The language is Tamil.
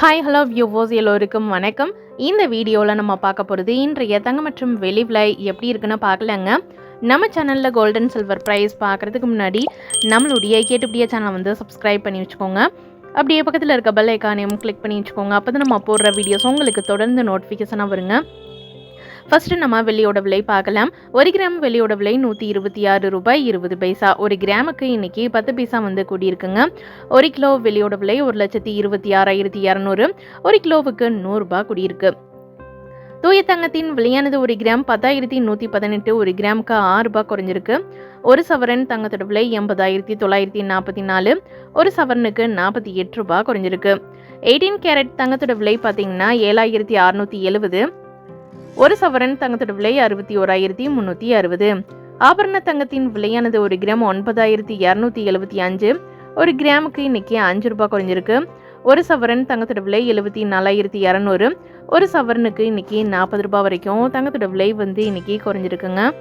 ஹாய் ஹலோ வியூவோஸ் எல்லோருக்கும் வணக்கம். இந்த வீடியோவில் நம்ம பார்க்க போகிறது இன்றைய தங்க மற்றும் வெளி விலை எப்படி இருக்குன்னு பார்க்கலங்க. நம்ம சேனலில் கோல்டன் சில்வர் ப்ரைஸ் பார்க்குறதுக்கு முன்னாடி நம்மளுடைய கேட்டுப்படிய சேனலை வந்து சப்ஸ்கிரைப் பண்ணி வச்சுக்கோங்க. அப்படியே பக்கத்தில் இருக்க பெல் ஐக்கானையும் கிளிக் பண்ணி வச்சுக்கோங்க. அப்போ தான் நம்ம போடுற வீடியோஸ் உங்களுக்கு தொடர்ந்து நோட்டிஃபிகேஷனாக வருங்க. ஃபர்ஸ்ட் நம்ம வெள்ளியோட விலை பார்க்கலாம். ஒரு கிராம் வெள்ளியோட விலை நூற்றி இருபத்தி ஆறு ரூபாய் இருபது பைசா. ஒரு கிராமுக்கு இன்னைக்கு பத்து பைசா வந்து கூடியிருக்குங்க. ஒரு கிலோ வெள்ளியோட விலை ஒரு லட்சத்தி இருபத்தி ஆறாயிரத்தி இரநூறு. ஒரு கிலோவுக்கு நூறுரூபா கூடியிருக்கு. தூய தங்கத்தின் விலையானது ஒரு கிராம் பத்தாயிரத்தி நூற்றி பதினெட்டு ஒரு கிராமுக்கு ஆறு ரூபாய் குறைஞ்சிருக்கு. ஒரு சவரன் தங்கத்தோட விலை எண்பதாயிரத்தி தொள்ளாயிரத்தி நாற்பத்தி நாலு. ஒரு சவரனுக்கு நாற்பத்தி எட்டு ரூபாய் குறைஞ்சிருக்கு. எயிட்டீன் கேரட் தங்கத்தோட விலை பார்த்தீங்கன்னா ஏழாயிரத்தி அறுநூற்றி எழுபது ஒரு சவரன் தங்கத்தோட விலை அறுபத்தி ஓராயிரத்தி முன்னூற்றி அறுபது. ஆபரண தங்கத்தின் விலையானது ஒரு கிராம் ஒன்பதாயிரத்தி இரநூத்தி எழுபத்தி அஞ்சு. ஒரு கிராமுக்கு இன்னைக்கு அஞ்சு ரூபாய் குறைஞ்சிருக்கு. ஒரு சவரன் தங்கத்தோட விலை எழுபத்தி நாலாயிரத்தி இரநூறு. ஒரு சவரனுக்கு இன்னைக்கு நாற்பது ரூபாய் வரைக்கும் தங்கத்தோட விலை வந்து இன்னைக்கு குறைஞ்சிருக்குங்க.